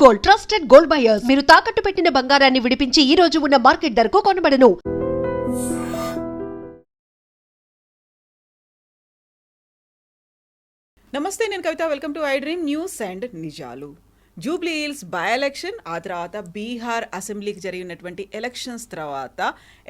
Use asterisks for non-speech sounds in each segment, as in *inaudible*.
Gold trusted gold buyers మీరు తాకట్టు పెట్టిన బంగారాన్ని విడిపించి ఈ రోజు ఉన్న మార్కెట్ ధరకు కొనబడను. నమస్తే నేను Kavitha. Welcome to I dream news and నిజాలు జూబ్లీ హిల్స్ బై ఎలక్షన్ ఆ తర్వాత బీహార్ అసెంబ్లీకి జరిగినటువంటి ఎలక్షన్స్ తర్వాత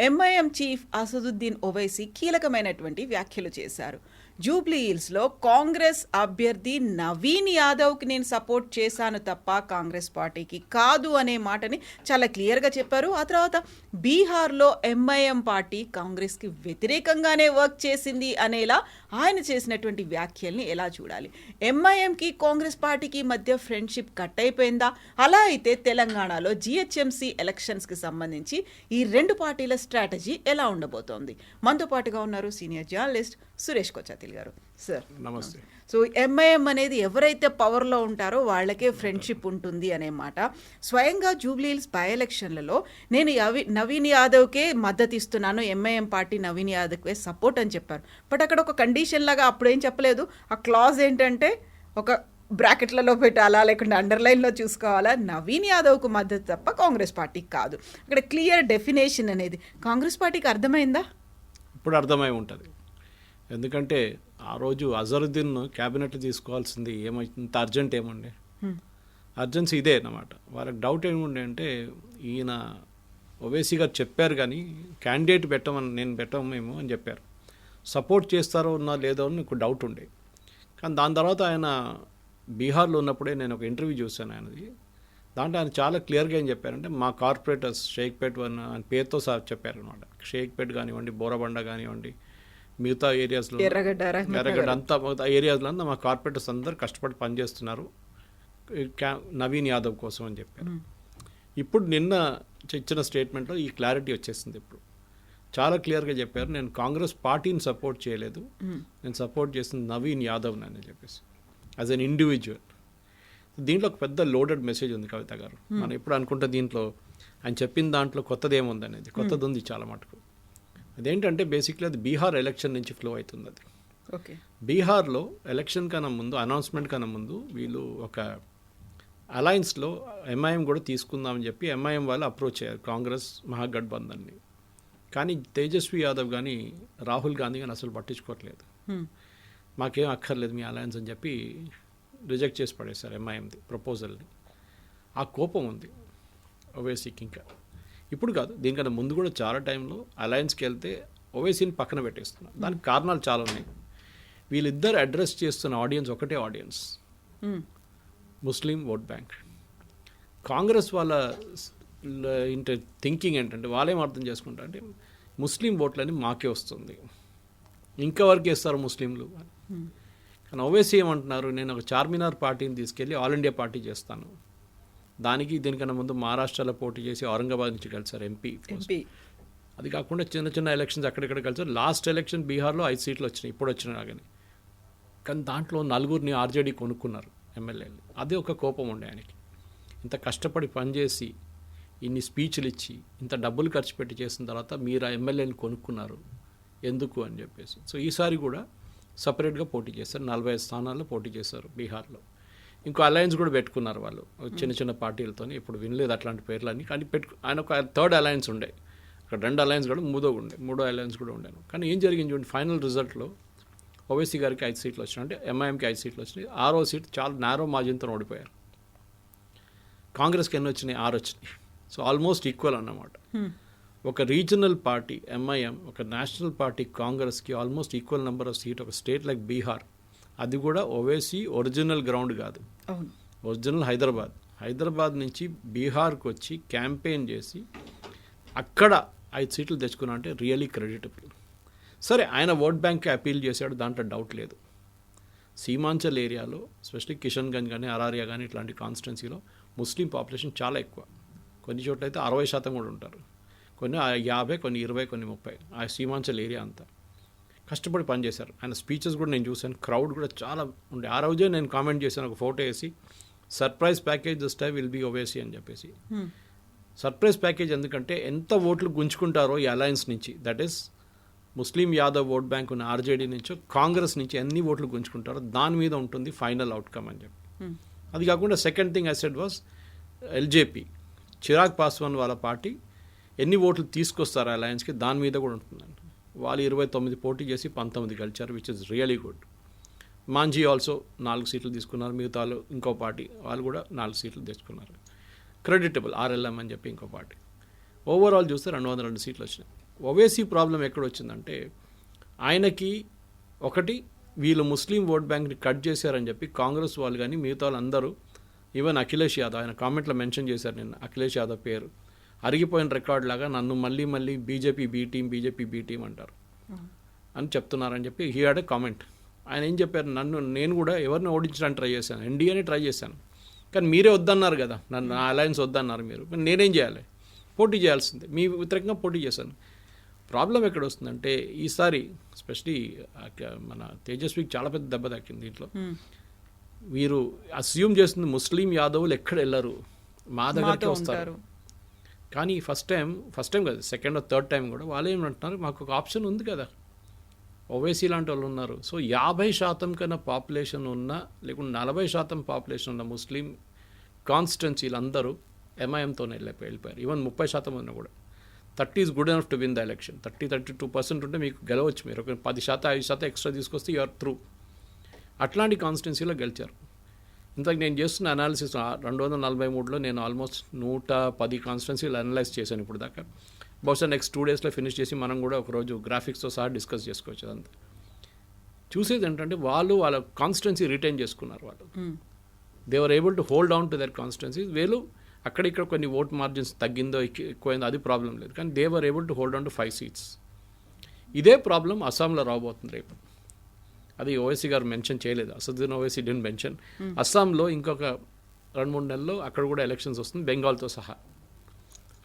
ఎంఐఎం చీఫ్ అసదుద్దీన్ ఒవైసీ కీలకమైనటువంటి వ్యాఖ్యలు చేశారు. జూబ్లీ హిల్స్లో కాంగ్రెస్ అభ్యర్థి నవీన్ యాదవ్కి నేను సపోర్ట్ చేశాను తప్ప కాంగ్రెస్ పార్టీకి కాదు అనే మాటని చాలా క్లియర్గా చెప్పారు. ఆ తర్వాత బీహార్లో ఎంఐఎం పార్టీ కాంగ్రెస్కి వ్యతిరేకంగానే వర్క్ చేసింది అనేలా ఆయన చేసినటువంటి వ్యాఖ్యల్ని ఎలా చూడాలి? ఎంఐఎంకి కాంగ్రెస్ పార్టీకి మధ్య ఫ్రెండ్షిప్ కట్ అయిపోయిందా? అలా అయితే తెలంగాణలో జిహెచ్ఎంసీ ఎలక్షన్స్కి సంబంధించి ఈ రెండు పార్టీల స్ట్రాటజీ ఎలా ఉండబోతోంది? మనతో పాటుగా ఉన్నారు సీనియర్ జర్నలిస్ట్ సురేష్ కొచ్చాతిల్ గారు. సార్. నమస్తే. సో ఎంఐఎం అనేది ఎవరైతే పవర్లో ఉంటారో వాళ్ళకే ఫ్రెండ్షిప్ ఉంటుంది అనే మాట. స్వయంగా జూబ్లీహిల్స్ బై ఎలక్షన్లలో నేను అవి నవీన్ యాదవ్కే మద్దతు ఇస్తున్నాను ఎంఐఎం పార్టీ నవీన్ యాదవ్కే సపోర్ట్ అని చెప్పారు. బట్ అక్కడ ఒక కండిషన్ లాగా అప్పుడు ఏం చెప్పలేదు. ఆ క్లాజ్ ఏంటంటే ఒక బ్రాకెట్లలో పెట్టాలా లేకుంటే అండర్లైన్లో చూసుకోవాలా నవీన్ యాదవ్కు మద్దతు తప్ప కాంగ్రెస్ పార్టీకి కాదు. అక్కడ క్లియర్ డెఫినేషన్ అనేది. కాంగ్రెస్ పార్టీకి అర్థమైందా? ఇప్పుడు అర్థమై ఉంటుంది. ఎందుకంటే ఆ రోజు అజరుద్దీన్ క్యాబినెట్ తీసుకోవాల్సింది ఏమై ఇంత అర్జెంట్ ఏముండే? అర్జెన్సీ ఇదే అన్నమాట. వాళ్ళకి డౌట్ ఏముండే అంటే ఈయన ఓవేసీ గారు చెప్పారు కానీ క్యాండిడేట్ పెట్టమని నేను పెట్టము మేము అని చెప్పారు. సపోర్ట్ చేస్తారో ఉన్నా లేదో అని నాకు డౌట్ ఉండే. కానీ దాని తర్వాత ఆయన బీహార్లో ఉన్నప్పుడే నేను ఒక ఇంటర్వ్యూ చూశాను ఆయనది. దాంట్లో ఆయన చాలా క్లియర్గా ఏం చెప్పారంటే మా కార్పొరేటర్స్ షేక్పేట్ వన్ ఆయన పేరుతో సార్ చెప్పారనమాట షేక్పేట్ కానివ్వండి బోరబండ కానివ్వండి మిగతా ఏరియాస్లో ఎర్రగడ్డ, అంతా మిగతా ఏరియాస్లో అంతా మా కార్పొరేటర్స్ అందరూ కష్టపడి పనిచేస్తున్నారు. నవీన్ యాదవ్ కోసం అని చెప్పారు. ఇప్పుడు నిన్న ఇచ్చిన స్టేట్మెంట్లో ఈ క్లారిటీ వచ్చేసింది ఇప్పుడు. చాలా క్లియర్గా చెప్పారు. నేను కాంగ్రెస్ పార్టీని సపోర్ట్ చేయలేదు. నేను సపోర్ట్ చేసింది నవీన్ యాదవ్ అని చెప్పేసి. యాజ్ అన్ ఇండివిజువల్ దీంట్లో ఒక పెద్ద లోడెడ్ మెసేజ్ ఉంది కవిత గారు. మనం ఎప్పుడు అనుకుంటే దీంట్లో ఆయన చెప్పిన దాంట్లో కొత్తది ఏముంది అనేది. కొత్తది ఉంది చాలా మటుకు. అదేంటంటే బేసిక్లీ అది బీహార్ ఎలక్షన్ నుంచి ఫ్లో అవుతుంది అది. ఓకే బీహార్లో ఎలక్షన్ కన్నా ముందు అనౌన్స్మెంట్ కన్నా ముందు వీళ్ళు ఒక అలయన్స్లో ఎంఐఎం కూడా తీసుకుందామని చెప్పి ఎంఐఎం వాళ్ళు అప్రోచ్ అయ్యారు కాంగ్రెస్ మహాగఠబంధన్ని. కానీ తేజస్వి యాదవ్ కానీ రాహుల్ గాంధీ కానీ అసలు పట్టించుకోవట్లేదు. మాకేం అక్కర్లేదు మీ అలయన్స్ అని చెప్పి రిజెక్ట్ చేసి పడేశారు ఎంఐఎంది ప్రపోజల్ని ఆ కోపం ఉంది ఓవైసీకి ఇంకా. ఇప్పుడు కాదు దీనికన్నా ముందు కూడా చాలా టైంలో అలయన్స్కి వెళ్తే ఓవైసీని పక్కన పెట్టేస్తున్నారు. దానికి కారణాలు చాలా ఉన్నాయి. వీళ్ళిద్దరు అడ్రస్ చేస్తున్న ఆడియన్స్ ఒకటే audience Muslim vote bank. Congress వాళ్ళ ఇంట థింకింగ్ ఏంటంటే వాళ్ళేం అర్థం చేసుకుంటారు అంటే ముస్లిం ఓట్లని మాకే వస్తుంది. ఇంకా వరకు వేస్తారు ముస్లింలు. కానీ ఓవైసీ ఏమంటున్నారు నేను ఒక చార్మినార్ పార్టీని తీసుకెళ్ళి ఆల్ ఇండియా పార్టీ చేస్తాను. దానికి దీనికన్నా ముందు మహారాష్ట్రలో పోటీ చేసి ఔరంగాబాద్ నుంచి కలిసారు ఎంపీ ఎంపీ అది కాకుండా చిన్న చిన్న ఎలక్షన్స్ అక్కడిక్కడ కలిసారు లాస్ట్ ఎలక్షన్ బీహార్లో ఐదు సీట్లు వచ్చినాయి ఇప్పుడు వచ్చిన కానీ కానీ దాంట్లో నలుగురిని ఆర్జేడీ కొనుక్కున్నారు ఎమ్మెల్యేలు. అదే ఒక కోపం ఉండే ఆయనకి. ఇంత కష్టపడి పనిచేసి ఇన్ని స్పీచ్లు ఇచ్చి ఇంత డబ్బులు ఖర్చు పెట్టి చేసిన తర్వాత మీరు ఆ ఎమ్మెల్యేని కొనుక్కున్నారు. ఎందుకు అని చెప్పేసి. సో ఈసారి కూడా సపరేట్గా పోటీ చేస్తారు. నలభై ఐదు స్థానాల్లో పోటీ చేశారు బీహార్లో. ఇంకో అలయన్స్ కూడా పెట్టుకున్నారు వాళ్ళు. చిన్న చిన్న పార్టీలతో ఇప్పుడు వినలేదు అట్లాంటి పేర్లన్నీ. కానీ పెట్టు ఆయన ఒక థర్డ్ అలయన్స్ ఉండే. అక్కడ రెండు అలయన్స్ కూడా మూడో ఉండే. మూడో అలయన్స్ కూడా ఉండేను కానీ ఏం జరిగింది చూడండి ఫైనల్ రిజల్ట్లో ఓవైసీ గారికి ఐదు సీట్లు వచ్చినాయి. అంటే ఎంఐఎంకి ఐదు సీట్లు వచ్చినాయి. ఆరో సీట్ చాలా నేరో మార్జిన్తో ఓడిపోయారు. కాంగ్రెస్కి ఎన్ని వచ్చినాయి? ఆరు వచ్చినాయి. సో ఆల్మోస్ట్ ఈక్వల్ అన్నమాట. ఒక రీజనల్ పార్టీ ఎంఐఎం ఒక నేషనల్ పార్టీ కాంగ్రెస్కి almost equal number of seat ఒక స్టేట్ లైక్ బీహార్. అది కూడా ఓవైసీ ఒరిజినల్ గ్రౌండ్ కాదు. ఒరిజినల్ హైదరాబాద్. హైదరాబాద్ నుంచి బీహార్కి వచ్చి క్యాంపెయిన్ చేసి అక్కడ ఐదు సీట్లు తెచ్చుకున్నా అంటే రియలీ క్రెడిటబుల్. సరే ఆయన ఓట్ బ్యాంక్కి అపీల్ చేశాడు దాంట్లో డౌట్ లేదు. సీమాంచల్ ఏరియాలో ఎస్పెషల్లీ కిషన్గంజ్ కానీ అరారియా కానీ ఇట్లాంటి కాన్స్టిట్యున్సీలో ముస్లిం పాపులేషన్ చాలా ఎక్కువ. కొన్ని చోట్ల అయితే అరవై శాతం కూడా ఉంటారు. కొన్ని యాభై కొన్ని ఇరవై కొన్ని ముప్పై. ఆ సీమాంచల్ ఏరియా అంతా. కష్టపడి పనిచేశారు ఆయన స్పీచెస్ కూడా నేను చూశాను. క్రౌడ్ కూడా చాలా ఉండే. ఆ రోజే నేను కామెంట్ చేశాను. ఒక ఫోటో వేసి surprise package this time will be Owaisi అని చెప్పేసి. సర్ప్రైజ్ ప్యాకేజ్ ఎందుకంటే ఎంత ఓట్లు గుంజుకుంటారో ఈ అలయన్స్ నుంచి. That is Muslim Yadav vote bank ఉన్న ఆర్జేడీ నుంచో కాంగ్రెస్ నుంచి ఎన్ని ఓట్లు గుంజుకుంటారో దాని మీద ఉంటుంది ఫైనల్ అవుట్కమ్ అని చెప్పి. అది కాకుండా second thing I said was LJP. Chirag Paswan వాళ్ళ పార్టీ ఎన్ని ఓట్లు తీసుకొస్తారు అలయన్స్కి? దాని మీద కూడా ఉంటుందండి. వాళ్ళు ఇరవై తొమ్మిది పోటీ చేసి పంతొమ్మిది గెలిచారు which is really good Manjhi also నాలుగు సీట్లు తీసుకున్నారు మిగతా వాళ్ళు ఇంకో పార్టీ వాళ్ళు కూడా నాలుగు సీట్లు తెచ్చుకున్నారు. క్రెడిటబుల్ ఆర్ఎల్ఎం అని చెప్పి ఇంకో పార్టీ. ఓవరాల్ చూస్తే రెండు వందల రెండు సీట్లు వచ్చినాయి. ఓవేసీ ప్రాబ్లం ఎక్కడ వచ్చిందంటే ఆయనకి ఒకటి వీళ్ళు ముస్లిం ఓట్ బ్యాంక్ని కట్ చేశారని చెప్పి కాంగ్రెస్ వాళ్ళు కానీ మిగతా వాళ్ళందరూ ఈవెన్ అఖిలేష్ యాదవ్ ఆయన కామెంట్లో మెన్షన్ చేశారు నిన్న అఖిలేష్ యాదవ్ పేరు. అరిగిపోయిన రికార్డ్ లాగా నన్ను మళ్ళీ మళ్ళీ BJP B team BJP B team అంటారు. అని చెప్తున్నారని చెప్పి హీ హ్యాడ్ ఎ కామెంట్ ఆయన ఏం చెప్పారు? నన్ను నేను కూడా ఎవరిని ఓడించడానికి ట్రై చేశాను. ఎన్డీఏని ట్రై చేశాను. కానీ మీరే వద్దన్నారు కదా. నన్ను నా అలయన్స్ వద్దన్నారు మీరు. నేనేం చేయాలి? పోటీ చేయాల్సిందే. మీ వ్యతిరేకంగా పోటీ చేశాను. ప్రాబ్లం ఎక్కడ వస్తుందంటే ఈసారి స్పెషలీ మన తేజస్వికి చాలా పెద్ద దెబ్బ తక్కింది దీంట్లో. Hmm. వీరు అస్యూమ్ చేస్తుంది ముస్లిం యాదవులు ఎక్కడ వెళ్ళరు? మా దగ్గరికి వస్తారు. కానీ ఫస్ట్ టైం ఫస్ట్ టైం కదా సెకండ్ థర్డ్ టైం కూడా వాళ్ళు ఏమంటున్నారు మాకు ఒక ఆప్షన్ ఉంది కదా. ఓవైసీ లాంటి వాళ్ళు ఉన్నారు. సో యాభై శాతం కన్నా పాపులేషన్ ఉన్న లేకుంటే నలభై శాతం పాపులేషన్ ఉన్న ముస్లిం కాన్స్టిట్యున్సీలు అందరూ ఎంఐఎంతోనే వెళ్ళిపోయి వెళ్ళిపోయారు. ఈవెన్ ముప్పై శాతం ఉన్నా కూడా. Thirty is good enough to win the election thirty thirty two percent ఉంటే మీకు గెలవచ్చు మీరు. ఒక పది శాతం ఐదు శాతం ఎక్స్ట్రా తీసుకొస్తే యూఆర్ త్రూ అట్లాంటి కాన్స్టిట్యున్సీలో గెలిచారు. ఇంతకు నేను చేస్తున్న అనాలిసిస్ రెండు వందల నలభై మూడులో నేను ఆల్మోస్ట్ నూట పది కాన్స్టిట్యున్సీలు అనలైజ్ చేశాను ఇప్పుడు దాకా. బహుశా నెక్స్ట్ టూ డేస్లో ఫినిష్ చేసి మనం కూడా ఒకరోజు గ్రాఫిక్స్తో సహా డిస్కస్ చేసుకోవచ్చు అదంతా చూసేది ఏంటంటే వాళ్ళు వాళ్ళ కాన్స్టిట్యున్సీ రిటైన్ చేసుకున్నారు వాళ్ళు. They were able to hold on to their constituency వీళ్ళు అక్కడిక్కడ కొన్ని ఓట్ మార్జిన్స్ తగ్గిందో ఎక్కు- ఎక్కువైందో అది ప్రాబ్లం లేదు. కానీ they were able to hold on to five seats ఇదే ప్రాబ్లం అస్సాంలో రాబోతుంది రేపు. అది ఓవైసీ గారు మెన్షన్ చేయలేదు. అసదుద్దీన్ ఓవైసీ డెంట్ మెన్షన్ అస్సాంలో ఇంకొక రెండు మూడు నెలల్లో అక్కడ కూడా ఎలక్షన్స్ వస్తుంది బెంగాల్తో సహా.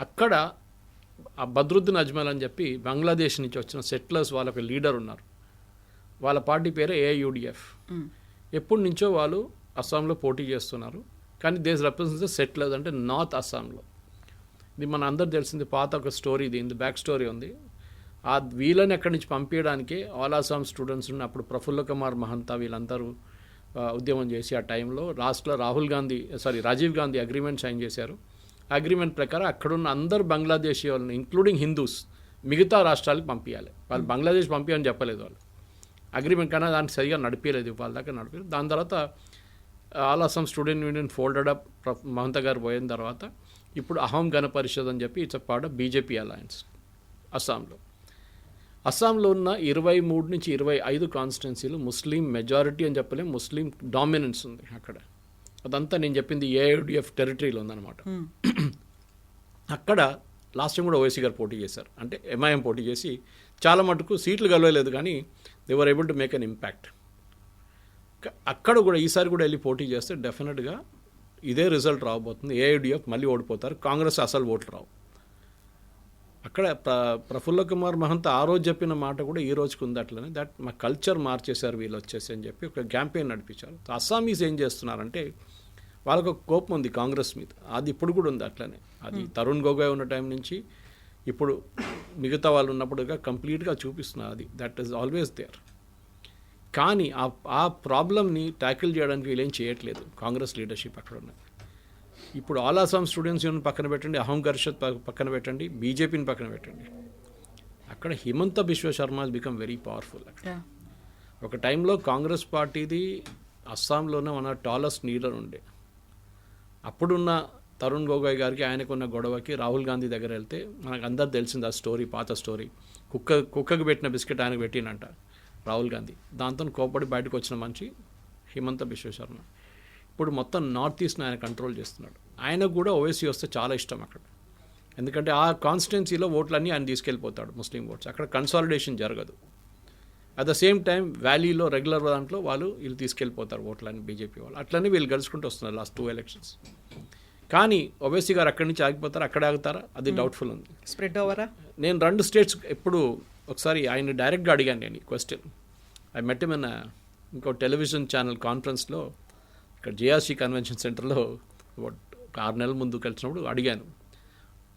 అక్కడ ఆ బద్రుద్దీన్ అజ్మల్ అని చెప్పి బంగ్లాదేశ్ నుంచి వచ్చిన సెటిలర్స్ వాళ్ళకి లీడర్ ఉన్నారు. వాళ్ళ పార్టీ పేరు ఏఐయుడిఎఫ్ ఎప్పటి నుంచో వాళ్ళు అస్సాంలో పోటీ చేస్తున్నారు. కానీ దేస్ రిప్రజెంట్స్ సెటిలర్స్ అంటే నార్త్ అస్సాంలో. ఇది మన అందరు తెలిసింది పాత ఒక స్టోరీ దీని బ్యాక్ స్టోరీ ఉంది. ఆ వీళ్ళని ఎక్కడి నుంచి పంపించడానికి ఆల్ అస్సాం స్టూడెంట్స్ ఉన్న అప్పుడు ప్రఫుల్ల కుమార్ మహంతా వీళ్ళందరూ ఉద్యమం చేసి ఆ టైంలో లాస్ట్లో Rahul Gandhi sorry Rajiv Gandhi agreement sign చేశారు. అగ్రిమెంట్ ప్రకారం అక్కడున్న అందరు బంగ్లాదేశీ వాళ్ళని ఇంక్లూడింగ్ హిందూస్ మిగతా రాష్ట్రాలకు పంపించాలి. వాళ్ళు బంగ్లాదేశ్ పంపించని చెప్పలేదు వాళ్ళు. అగ్రిమెంట్ కన్నా దాన్ని సరిగా నడిపించలేదు వాళ్ళ దాకా నడిపారు దాని తర్వాత all Assam student union folded up Mahanta garu పోయిన తర్వాత ఇప్పుడు అహం గణ పరిషత్ అని చెప్పి it's a part of BJP alliance అస్సాంలో. అస్సాంలో ఉన్న ఇరవై మూడు నుంచి ఇరవై ఐదు కాన్స్టిట్యున్సీలు ముస్లిం మెజారిటీ అని చెప్పలేం ముస్లిం డామినెన్స్ ఉంది అక్కడ. అదంతా నేను చెప్పింది ఏఐడిఎఫ్ టెరిటరీలో ఉందన్నమాట. అక్కడ లాస్ట్ టైం కూడా ఓవైసీ గారు పోటీ చేశారు. అంటే ఎంఐఎం పోటీ చేసి చాలా మటుకు సీట్లు గెలవలేదు కానీ they were able to make an impact అక్కడ కూడా ఈసారి కూడా వెళ్ళి పోటీ చేస్తే డెఫినెట్గా ఇదే రిజల్ట్ రాబోతుంది. ఏఐడిఎఫ్ మళ్ళీ ఓడిపోతారు. కాంగ్రెస్ అసలు ఓట్లు రావు. అక్కడ ప్ర ప్రఫుల్ల కుమార్ మహంత్ ఆ రోజు చెప్పిన మాట కూడా ఈ రోజుకి ఉంది అట్లనే. దట్ మా కల్చర్ మార్చేశారు వీళ్ళు వచ్చేసి అని చెప్పి ఒక క్యాంపెయిన్ నడిపించారు. అస్సామీస్ ఏం చేస్తున్నారంటే వాళ్ళకు ఒక కోపం ఉంది కాంగ్రెస్ మీద. అది ఇప్పుడు కూడా ఉంది అట్లనే. అది తరుణ్ గొగోయ్ ఉన్న టైం నుంచి ఇప్పుడు మిగతా వాళ్ళు ఉన్నప్పుడుగా కంప్లీట్గా చూపిస్తున్నారు అది. దట్ ఈస్ ఆల్వేస్ దేర్ కానీ ఆ ఆ ప్రాబ్లమ్ని ట్యాకిల్ చేయడానికి వీళ్ళేం చేయట్లేదు. కాంగ్రెస్ లీడర్షిప్ అక్కడ ఉన్నది. ఇప్పుడు ఆల్ స్టూడెంట్స్ యూనియన్ పక్కన పెట్టండి అహం గర్షత్ పక్కన పెట్టండి బీజేపీని పక్కన పెట్టండి. అక్కడ Himanta Biswa Sharma become very powerful అక్కడ. ఒక టైంలో కాంగ్రెస్ పార్టీది అస్సాంలోనే మన టాలెస్ట్ లీడర్ ఉండే. అప్పుడున్న తరుణ్ గొగోయ్ గారికి ఆయనకున్న గొడవకి రాహుల్ గాంధీ దగ్గర వెళ్తే మనకు అందరు తెలిసింది ఆ స్టోరీ పాత స్టోరీ కుక్క కుక్కకు పెట్టిన బిస్కెట్ ఆయనకు పెట్టినంట రాహుల్ గాంధీ. దాంతో కోపడి బయటకు వచ్చిన మనిషి హిమంత బిశ్వ శర్మ. ఇప్పుడు మొత్తం నార్త్ ఈస్ట్ని ఆయన కంట్రోల్ చేస్తున్నాడు. ఆయనకు కూడా ఓవైసీ వస్తే చాలా ఇష్టం అక్కడ. ఎందుకంటే ఆ కాన్స్టిట్యున్సీలో ఓట్లన్నీ ఆయన తీసుకెళ్ళిపోతాడు ముస్లిం ఓట్స్. అక్కడ కన్సాలిడేషన్ జరగదు. అట్ ద సేమ్ టైం వ్యాలీలో రెగ్యులర్ దాంట్లో వాళ్ళు వీళ్ళు తీసుకెళ్ళిపోతారు ఓట్లని బీజేపీ వాళ్ళు. అట్లనే వీళ్ళు గెలుచుకుంటూ వస్తున్నారు లాస్ట్ టూ ఎలక్షన్స్ కానీ ఓవైసీ గారు అక్కడి నుంచి ఆగిపోతారా? అక్కడే ఆగుతారా? అది డౌట్ఫుల్ ఉంది. స్ప్రెడ్ ఓవరా నేను రెండు స్టేట్స్ ఎప్పుడు ఒకసారి ఆయన డైరెక్ట్గా అడిగాను నేను క్వశ్చన్ ఐ మెట్ మన ఇంకో టెలివిజన్ ఛానల్ కాన్ఫరెన్స్లో ఇక్కడ జేఆర్సీ కన్వెన్షన్ సెంటర్లో ఆరు నెలల ముందు కలిసినప్పుడు అడిగాను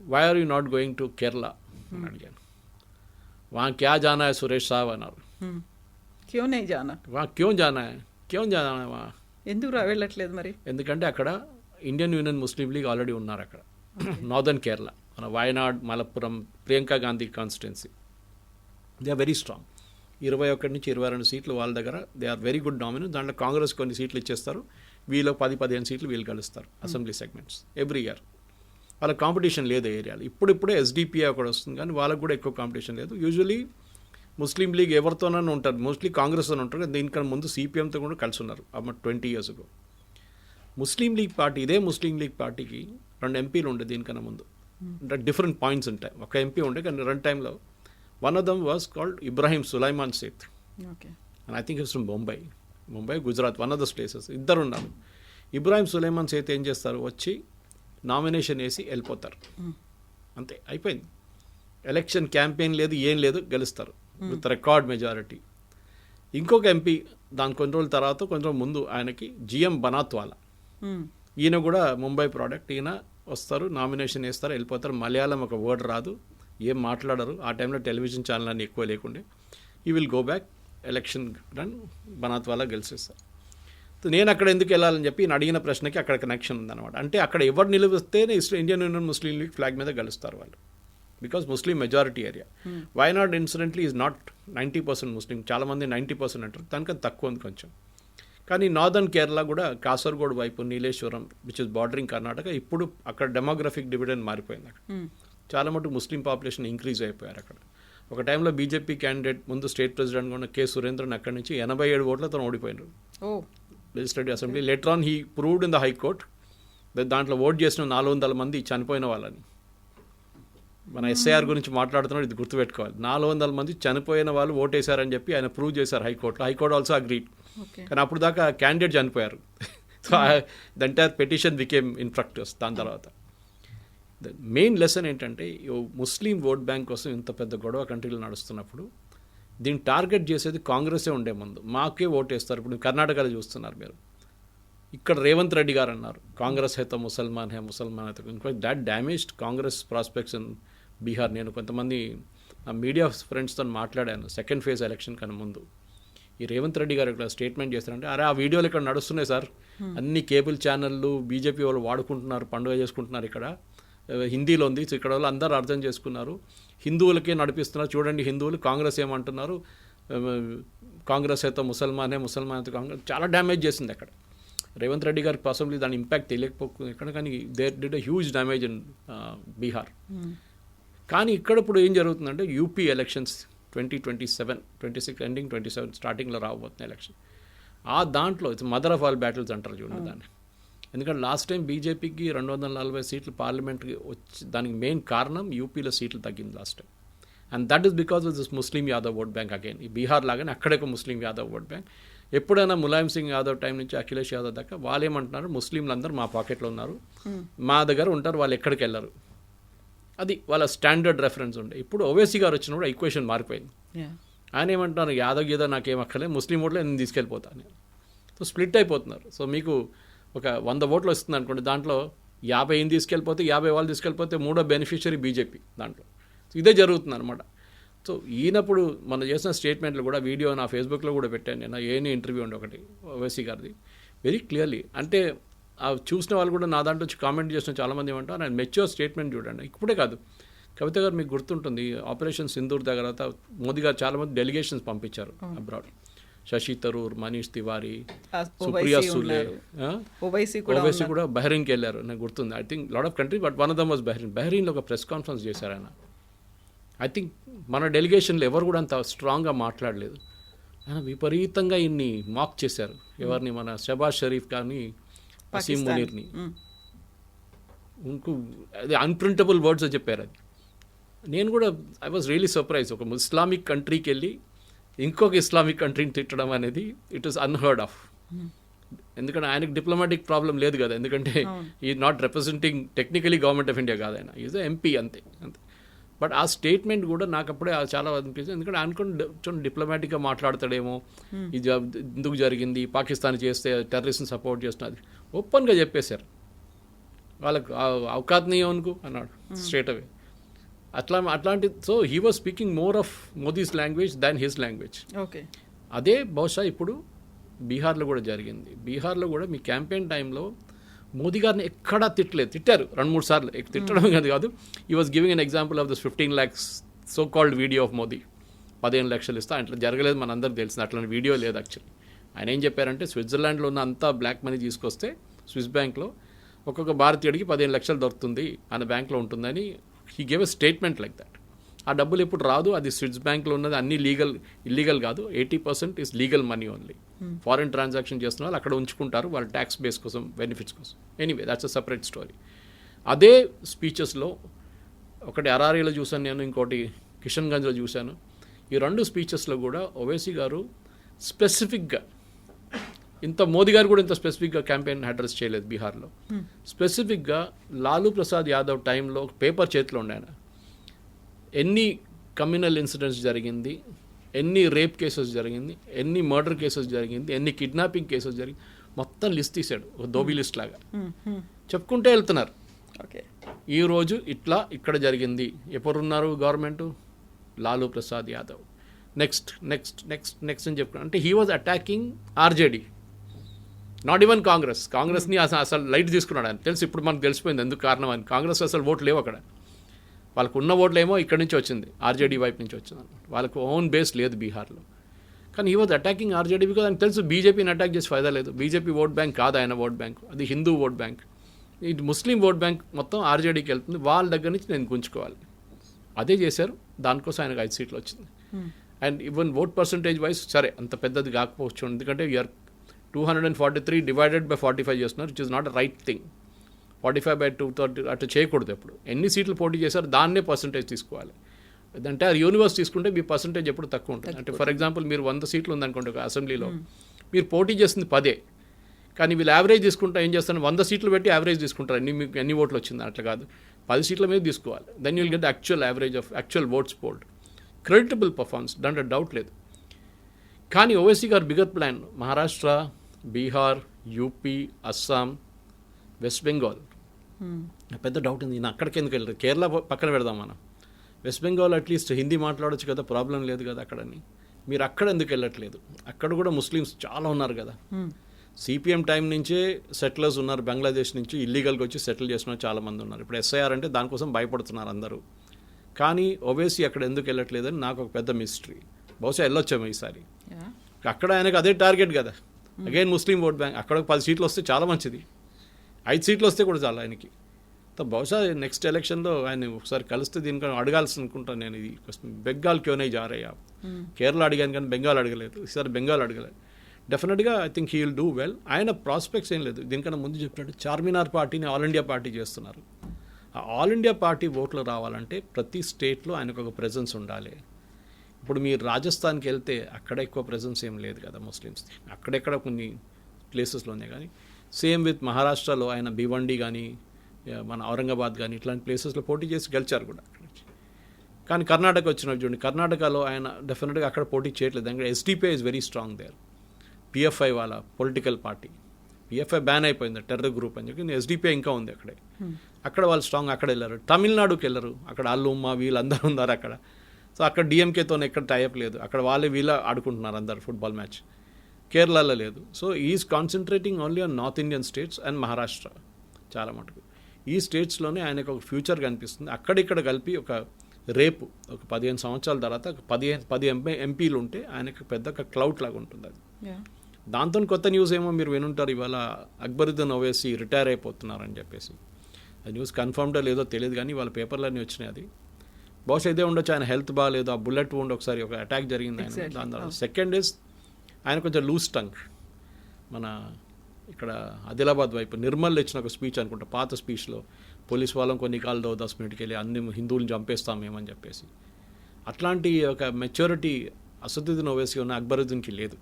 why are you not going to Kerala అని అడిగాను. వా క్యా జానా సురేష్ సాబ్? అన్నారు. క్యో నై జానా? వా క్యోం జానా క్యోం జానా వా? ఎందుకు రా వెళ్ళట్లేదు మరి? ఎందుకంటే అక్కడ Indian union Muslim league already ఉన్నారు అక్కడ. నార్దర్న్ కేరళ *clears throat* మన Wayanad Malappuram Priyanka Gandhi constituency they are very strong ఇరవై ఒకటి నుంచి ఇరవై రెండు సీట్లు వాళ్ళ దగ్గర. They are very good dominance దాంట్లో కాంగ్రెస్ కొన్ని సీట్లు ఇచ్చేస్తారు. వీళ్ళు పది పదిహేను సీట్లు వీళ్ళు గెలుస్తారు అసెంబ్లీ సెగ్మెంట్స్ ఎవ్రీ ఇయర్. వాళ్ళ కాంపిటీషన్ లేదు ఏరియాలో. ఇప్పుడిప్పుడే ఎస్డిపిఐ ఒకటి వస్తుంది కానీ వాళ్ళకు కూడా ఎక్కువ కాంపిటీషన్ లేదు. యూజువలీ ముస్లిం లీగ్ ఎవరితోనైనా ఉంటారు. మోస్ట్లీ కాంగ్రెస్తో ఉంటారు. దీనికన్నా ముందు సిపిఎంతో కూడా కలిసి ఉన్నారు. అమ్మ ట్వంటీ ఇయర్స్ అగో ముస్లిం లీగ్ పార్టీ ఇదే ముస్లిం లీగ్ పార్టీకి రెండు ఎంపీలు ఉండే దీనికన్నా ముందు. అంటే డిఫరెంట్ పాయింట్స్ ఉంటాయి. ఒక ఎంపీ ఉండే కానీ రెండు టైంలో one of them was called Ibrahim Sulaiman Sait okay and I think it's from Mumbai Mumbai Gujarat one of these places ఇద్దరు ఉన్నారు ఇబ్రాహిం సులైమాన్ సేత్ ఏం చేస్తారు? వచ్చి నామినేషన్ వేసి వెళ్ళిపోతారు. అంతే అయిపోయింది. ఎలక్షన్ క్యాంపెయిన్ లేదు ఏం లేదు గెలుస్తారు. With record majority. ఇంకొక ఎంపీ దాని కొన్ని రోజుల తర్వాత రోజుల ముందు ఆయనకి జిఎం బనాత్వాలా. ఈయన కూడా ముంబై ప్రోడక్ట్ ఈయన వస్తారు నామినేషన్ వేస్తారు వెళ్ళిపోతారు. మలయాళం ఒక వర్డ్ రాదు. ఏం మాట్లాడరు. ఆ టైంలో టెలివిజన్ ఛానల్ అన్ని ఎక్కువ లేకుండే. He will go back election run Banatwala గెలిచేస్తారు so నేను అక్కడ ఎందుకు వెళ్ళాలని చెప్పి ఈయన అడిగిన ప్రశ్నకి అక్కడ కనెక్షన్ ఉందన్నమాట. అంటే అక్కడ ఎవరు నిలిపిస్తేనే ఇస్లా- Indian union Muslim league flag మీద గెలుస్తారు వాళ్ళు. Because Muslim majority area Wayanad incidentally is not ninety percent Muslim చాలామంది నైంటీ పర్సెంట్ అంటారు. దానికన్నా తక్కువ ఉంది కొంచెం. కానీ నార్దర్న్ కేరళ కూడా కాసర్గోడ్ వైపు Nileshwaram which is bordering Karnataka ఇప్పుడు అక్కడ డెమోగ్రఫిక్ డివిడెండ్ మారిపోయింది అక్కడ. మ్మ్. చాలా మటుకు ముస్లిం పాపులేషన్ ఇంక్రీజ్ అయిపోయారు అక్కడ. ఒక టైంలో బీజేపీ క్యాండిడేట్ ముందు స్టేట్ ప్రెసిడెంట్గా ఉన్న కె సురేంద్రన్ అక్కడి నుంచి ఎనభై ఏడు ఓట్లతో ఓడిపోయినారు ఓ. Legislative assembly. Later on he proved in the high court దాంట్లో ఓట్ చేసిన నాలుగు వందల మంది చనిపోయిన వాళ్ళని. మన ఎస్ఐఆర్ గురించి మాట్లాడుతున్నాడు ఇది గుర్తుపెట్టుకోవాలి. నాలుగు వందల మంది చనిపోయిన వాళ్ళు ఓటేశారని చెప్పి ఆయన ప్రూవ్ చేశారు హైకోర్టులో హైకోర్టు ఆల్సో అగ్రీడ్ కానీ అప్పుడు దాకా క్యాండిడేట్ చనిపోయారు. So the entire petition became in practice దాని తర్వాత. ద మెయిన్ లెసన్ ఏంటంటే ముస్లిం ఓట్ బ్యాంక్ కోసం ఇంత పెద్ద గొడవ కంట్రీలో నడుస్తున్నప్పుడు దీన్ని టార్గెట్ చేసేది కాంగ్రెసే ఉండే ముందు. మాకే ఓటేస్తారు ఇప్పుడు కర్ణాటకలో చూస్తున్నారు మీరు. ఇక్కడ రేవంత్ రెడ్డి గారు అన్నారు కాంగ్రెస్ హైతో ముసల్మాన్ హే ముసల్మాన్ హైతో. ఇంకో that damaged Congress prospects in Bihar నేను కొంతమంది ఆ మీడియా ఫ్రెండ్స్తో మాట్లాడాను సెకండ్ ఫేజ్ ఎలక్షన్ కన్నా ముందు. ఈ రేవంత్ రెడ్డి గారు ఇక్కడ స్టేట్మెంట్ చేస్తారంటే అరే ఆ వీడియోలు ఇక్కడ నడుస్తున్నాయి సార్. అన్ని కేబుల్ ఛానళ్ళు బీజేపీ వాళ్ళు వాడుకుంటున్నారు పండుగ చేసుకుంటున్నారు ఇక్కడ. హిందీలో ఉంది. సో ఇక్కడ వాళ్ళు అందరూ అర్థం చేసుకున్నారు. హిందువులకే నడిపిస్తున్నారు. చూడండి హిందువులు కాంగ్రెస్ ఏమంటున్నారు? కాంగ్రెస్ అయితే ముసల్మానే ముసల్మాన్ అయితే కాంగ్రెస్ చాలా డ్యామేజ్ చేసింది అక్కడ. రేవంత్ రెడ్డి గారికి పాసిబ్లీ దాని ఇంపాక్ట్ తెలియకపోతుంది ఇక్కడ కానీ there did a huge damage in Bihar కానీ ఇక్కడ ఇప్పుడు ఏం జరుగుతుందంటే UP elections twenty twenty seven twenty six ending twenty seven స్టార్టింగ్లో రాబోతుంది ఎలక్షన్ ఆ దాంట్లో it's mother of all battles అంటారు చూడండి దాన్ని. ఎందుకంటే లాస్ట్ టైం బీజేపీకి రెండు వందల నలభై సీట్లు పార్లమెంట్కి వచ్చి దానికి మెయిన్ కారణం యూపీలో సీట్లు తగ్గింది last time. And that is because of this Muslim Yadav vote bank again ఈ బీహార్ లాగానే అక్కడే ఒక ముస్లిం యాదవ్ ఓట్ బ్యాంక్ ఎప్పుడైనా ములాయం సింగ్ యాదవ్ టైం నుంచి అఖిలేష్ యాదవ్ దాకా వాళ్ళు ఏమంటున్నారు ముస్లింలు అందరూ మా పాకెట్లో ఉన్నారు. మా దగ్గర ఉంటారు వాళ్ళు ఎక్కడికి వెళ్ళరు. అది వాళ్ళ స్టాండర్డ్ రెఫరెన్స్ ఉండే. ఇప్పుడు ఓవేసీ గారు వచ్చినప్పుడు ఈక్వేషన్ మారిపోయింది. ఆయన ఏమంటున్నారు యాదవ్ గీదవ్ నాకేం అక్కర్లేదు ముస్లిం ఓట్లు నేను తీసుకెళ్ళిపోతాను సో స్ప్లిట్ అయిపోతున్నారు. సో మీకు ఒక వంద ఓట్లు వస్తుంది అనుకోండి దాంట్లో యాభై ఈయన తీసుకెళ్ళిపోతే యాభై వాళ్ళు తీసుకెళ్ళిపోతే మూడో బెనిఫిషరీ బీజేపీ దాంట్లో. సో ఇదే జరుగుతుంది అనమాట సో ఈయనప్పుడు మనం చేసిన స్టేట్మెంట్లు కూడా వీడియో నా ఫేస్బుక్లో కూడా పెట్టాను నేను ఏని ఇంటర్వ్యూ ఉండి ఒకటి ఓవైసీ గారిది. వెరీ క్లియర్లీ అంటే ఆ చూసిన వాళ్ళు కూడా నా దాంట్లో వచ్చి కామెంట్ చేసిన చాలామంది ఏమంటారు ఆయన మెచ్యూర్ స్టేట్మెంట్ చూడండి. ఇప్పుడే కాదు. కవిత గారు మీకు గుర్తుంటుంది ఆపరేషన్ సింధూర్ దగ్గర తర్వాత మోదీ గారు చాలామంది డెలిగేషన్స్ పంపించారు అబ్రాడ్ శశి తరూర్ మనీష్ తివారీ సుప్రియా సులే. ఓవైసీ కూడా బహ్రెయిన్కి వెళ్ళారు నాకు గుర్తుంది. I think lot of country but one of them was Bahrain బహ్రెయిన్లో ఒక ప్రెస్ కాన్ఫరెన్స్ చేశారు ఆయన. ఐ థింక్ మన డెలిగేషన్లో ఎవరు కూడా అంత స్ట్రాంగ్గా మాట్లాడలేదు. ఆయన విపరీతంగా ఇన్ని మాక్ చేశారు. ఎవరిని? మన షబాజ్ షరీఫ్ కానీ అసీం. మునీర్ని. ఇంకో అది అన్ప్రింటబుల్ వర్డ్స్ అని చెప్పారు అది. నేను కూడా ఐ వాజ్ రియలీ సర్ప్రైజ్ ఒక ఇస్లామిక్ కంట్రీకి వెళ్ళి ఇంకొక ఇస్లామిక్ కంట్రీని తిట్టడం అనేది ఇట్ ఈస్ అన్హర్డ్ ఆఫ్ ఎందుకంటే ఆయనకి డిప్లొమాటిక్ ప్రాబ్లం లేదు కదా. ఎందుకంటే he not representing technically government of India కాదు ఆయన. ఈజ్ ఎంపీ అంతే అంతే. బట్ ఆ స్టేట్మెంట్ కూడా నాకు అప్పుడే చాలా అనిపించింది. ఎందుకంటే అనుకుని చూడండి డిప్లొమాటిక్గా మాట్లాడతాడేమో. ఇది జ- ఎందుకు జరిగింది? పాకిస్తాన్ చేస్తే టెర్రరిస్ట్ని సపోర్ట్ చేస్తున్నది ఓపెన్గా చెప్పేశారు. వాళ్ళకు అవకాశం అనుకో? అన్నాడు. స్ట్రేట్ అవే అట్లా అట్లాంటి so he was speaking more of Modi's language than his language okay అదే బహుశా ఇప్పుడు బీహార్లో కూడా జరిగింది. బీహార్లో కూడా మీ క్యాంపెయిన్ టైంలో మోదీ గారిని ఎక్కడా తిట్టలేదు. తిట్టారు. రెండు మూడు సార్లు. తిట్టడం కాదు కాదు. He was giving an example of this fifteen lakhs so called video of Modi పదిహేను లక్షలు ఇస్తా. అట్లా జరగలేదు మనందరికి తెలిసింది అట్లాంటి వీడియో లేదు యాక్చువల్లీ ఆయన ఏం చెప్పారంటే స్విట్జర్లాండ్లో ఉన్న అంతా బ్లాక్ మనీ తీసుకొస్తే స్విస్ బ్యాంక్లో ఒక్కొక్క భారతీయుడికి పదిహేను లక్షలు దొరుకుతుంది. అన్న బ్యాంక్లో ఉంటుందని he gave a statement like that ఆ డబ్బులు ఎప్పుడు రాదు అది స్విట్స్ బ్యాంక్లో ఉన్నది అన్ని లీగల్ ఇల్లీగల్ కాదు. Eighty percent is legal money only foreign transaction చేస్తున్న వాళ్ళు అక్కడ ఉంచుకుంటారు వాళ్ళ ట్యాక్స్ బేస్ కోసం బెనిఫిట్స్ కోసం. Anyway that's a separate story అదే స్పీచెస్లో ఒకటి అరారీలో చూశాను నేను ఇంకోటి కిషన్గంజ్లో చూశాను. ఈ రెండు స్పీచెస్లో కూడా ఓవైసీ గారు స్పెసిఫిక్గా ఇంత మోదీ గారు కూడా ఇంత స్పెసిఫిక్గా క్యాంపెయిన్ అడ్రస్ చేయలేదు బీహార్లో. స్పెసిఫిక్గా లాలూ ప్రసాద్ యాదవ్ టైంలో పేపర్ చేతిలో ఉండే ఎన్ని కమ్యూనల్ ఇన్సిడెంట్స్ జరిగింది ఎన్ని రేప్ కేసెస్ జరిగింది ఎన్ని మర్డర్ కేసెస్ జరిగింది ఎన్ని కిడ్నాపింగ్ కేసెస్ జరిగింది మొత్తం లిస్ట్ తీశాడు ఒక దోబీ లిస్ట్ లాగా. చెప్పుకుంటే వెళ్తున్నారు. ఓకే ఈ రోజు ఇట్లా ఇక్కడ జరిగింది. ఎప్పుడున్నారు government? Lalu Prasad Yadav. Next next next next అని చెప్పుకున్నా అంటే he was attacking RJD not even Congress కాంగ్రెస్ని అసలు లైట్ తీసుకున్నాడు ఆయన. తెలుసు ఇప్పుడు మనకు తెలిసిపోయింది ఎందుకు కారణం అని. కాంగ్రెస్ అసలు ఓట్లు లేవు అక్కడ. వాళ్ళకు ఉన్న ఓట్లు ఏమో ఇక్కడి నుంచి వచ్చింది. ఆర్జేడీ వైపు నుంచి వచ్చింది. వాళ్ళకు ఓన్ బేస్ లేదు బీహార్లో. కానీ ఈ వాజ్ అటాకింగ్ ఆర్జేడీ బికాజ్ ఆయనకు తెలుసు బీజేపీని అటాక్ చేసి ఫైదా లేదు. బీజేపీ ఓట్ బ్యాంక్ కాదు ఆయన ఓట్ బ్యాంక్. అది హిందూ ఓట్ బ్యాంక్. ఇది ముస్లిం ఓట్ బ్యాంక్ మొత్తం ఆర్జేడీకి వెళ్తుంది. వాళ్ళ దగ్గర నుంచి నేను గుంజుకోవాలి. అదే చేశారు. దానికోసం ఆయనకు ఐదు సీట్లు వచ్చింది. And even vote percentage wise సరే అంత పెద్దది కాకపోవచ్చు. ఎందుకంటే you are two hundred and forty three divided by forty five చేస్తున్నారు which is not right thing forty five by two thirty అట్లా చేయకూడదు ఎప్పుడు. ఎన్ని సీట్లు పోటీ చేశారు దాన్నే పర్సంటేజ్ తీసుకోవాలి. అంటే ఆ యూనివర్స్ తీసుకుంటే మీ పర్సంటేజ్ ఎప్పుడు తక్కువ ఉంటుంది. అంటే ఫర్ ఎగ్జాంపుల్ మీరు వంద సీట్లు ఉందనుకోండి ఒక అసెంబ్లీలో మీరు పోటీ చేస్తుంది పదే. కానీ వీళ్ళు యావరేజ్ తీసుకుంటా ఏం చేస్తారు? వంద సీట్లు పెట్టి యావరేజ్ తీసుకుంటారు. ఎన్ని మీకు ఎన్ని ఓట్లు వచ్చింది? అట్లా కాదు. పది సీట్ల మీద తీసుకోవాలి. Then you'll get actual average of actual votes polled creditable performance దాంట్లో డౌట్ లేదు. కానీ ఓవైసీ గారు bigger plan Maharashtra Bihar UP Assam West Bengal. నాకు పెద్ద డౌట్ ఉంది. నేను అక్కడికి ఎందుకు వెళ్ళరు కేరళ పక్కన పెడదాం మనం. వెస్ట్ బెంగాల్ అట్లీస్ట్ హిందీ మాట్లాడొచ్చు కదా ప్రాబ్లం లేదు కదా అక్కడని. మీరు అక్కడ ఎందుకు వెళ్ళట్లేదు? అక్కడ కూడా ముస్లిమ్స్ చాలా ఉన్నారు కదా. సిపిఎం టైం నుంచే సెటిలర్స్ ఉన్నారు. బంగ్లాదేశ్ నుంచి ఇల్లీగల్గా వచ్చి సెటిల్ చేసిన వాళ్ళు చాలా మంది ఉన్నారు. ఇప్పుడు ఎస్ఐఆర్ అంటే దానికోసం భయపడుతున్నారు అందరూ. కానీ ఓవేసీ అక్కడ ఎందుకు వెళ్ళట్లేదని నాకు ఒక పెద్ద మిస్టరీ బహుశా వెళ్ళొచ్చాము ఈసారి. అక్కడ ఆయనకు అదే టార్గెట్ కదా. అగైన్ ముస్లిం ఓట్ బ్యాంక్ అక్కడ ఒక పది సీట్లు వస్తే చాలా మంచిది. ఐదు సీట్లు వస్తే కూడా చాలా ఆయనకి. తో బహుశా నెక్స్ట్ ఎలక్షన్లో ఆయన ఒకసారి కలిస్తే దీనికన్నా అడగాల్సి అనుకుంటాను నేను ఇది. బెంగాల్ క్యోనే జారయ్యా. కేరళ అడిగాను కానీ బెంగాల్ అడగలేదు. ఈసారి బెంగాల్ అడగలేదు డెఫినెట్గా I think he will do well ఆయన ప్రాస్పెక్ట్స్ ఏం లేదు. దీనికన్నా ముందు చెప్పినట్టు చార్మినార్ పార్టీని ఆల్ ఇండియా పార్టీ చేస్తున్నారు. ఆ ఆల్ ఇండియా పార్టీ ఓట్లు రావాలంటే ప్రతి స్టేట్లో ఆయనకు ఒక ప్రెజెన్స్ ఉండాలి. ఇప్పుడు మీరు రాజస్థాన్కి వెళ్తే అక్కడ ఎక్కువ ప్రెజెన్స్ ఏం లేదు కదా ముస్లిమ్స్ది అక్కడెక్కడ కొన్ని ప్లేసెస్లోనే కానీ సేమ్ విత్ మహారాష్ట్రలో ఆయన భివండి కానీ మన ఔరంగాబాద్ కానీ ఇట్లాంటి ప్లేసెస్లో పోటీ చేసి గెలిచారు కూడా అక్కడ నుంచి. కానీ కర్ణాటక వచ్చినప్పుడు చూడండి కర్ణాటకలో ఆయన డెఫినెట్గా అక్కడ పోటీ చేయట్లేదు. ఎందుకంటే SDPI is very strong there PFI వాళ్ళ పొలిటికల్ పార్టీ పిఎఫ్ఐ బ్యాన్ అయిపోయింది టెర్రర్ గ్రూప్ అని చెప్పి. ఎస్డిపిఐ ఇంకా ఉంది అక్కడే. అక్కడ వాళ్ళు స్ట్రాంగ్ అక్కడ వెళ్ళారు. తమిళనాడుకి వెళ్ళరు. అక్కడ అల్లు ఉమ్మ వీళ్ళందరూ ఉన్నారు అక్కడ. సో అక్కడ డిఎంకేతో ఎక్కడ టైప్ లేదు. అక్కడ వాళ్ళే వీళ్ళ ఆడుకుంటున్నారు అందరు ఫుట్బాల్ మ్యాచ్ కేరళలో లేదు. So is concentrating only on north Indian states and Maharashtra చాలా మటుకు. ఈ స్టేట్స్లోనే ఆయనకు ఒక ఫ్యూచర్ కనిపిస్తుంది. అక్కడిక్కడ కలిపి ఒక రేపు ఒక పదిహేను సంవత్సరాల తర్వాత ఒక పదిహేను పది ఎంపీ ఎంపీలు ఉంటే ఆయనకు పెద్ద ఒక క్లౌడ్ లాగా ఉంటుంది అది. దాంతో కొత్త న్యూస్ ఏమో మీరు వినుంటారు. ఇవాళ అక్బరుద్దీన్ ఓవేసి రిటైర్ అయిపోతున్నారని చెప్పేసి. ఆ న్యూస్ కన్ఫర్మ్డా లేదో తెలియదు కానీ వాళ్ళ పేపర్లన్నీ వచ్చినాయి అది. బహుశా ఇదే ఉండొచ్చు ఆయన హెల్త్ బాగాలేదు ఆ బుల్లెట్ ఉండి ఒకసారి ఒక అటాక్ జరిగింది ఆయన. దాని తర్వాత. సెకండ్ ఇస్ ఆయన కొంచెం లూజ్ టంగ్ మన ఇక్కడ ఆదిలాబాద్ వైపు నిర్మల్ ఇచ్చిన ఒక స్పీచ్ అనుకుంటా పాత స్పీచ్లో పోలీస్ వాళ్ళం కొన్ని కాళ్ళు దస్ మినిట్కి వెళ్ళి అన్ని హిందువులను చంపేస్తాం మేమని చెప్పేసి. అట్లాంటి ఒక మెచ్యూరిటీ అసదుద్దీన్ ఓవేసీ ఉన్న అక్బరుద్దీన్కి లేదు.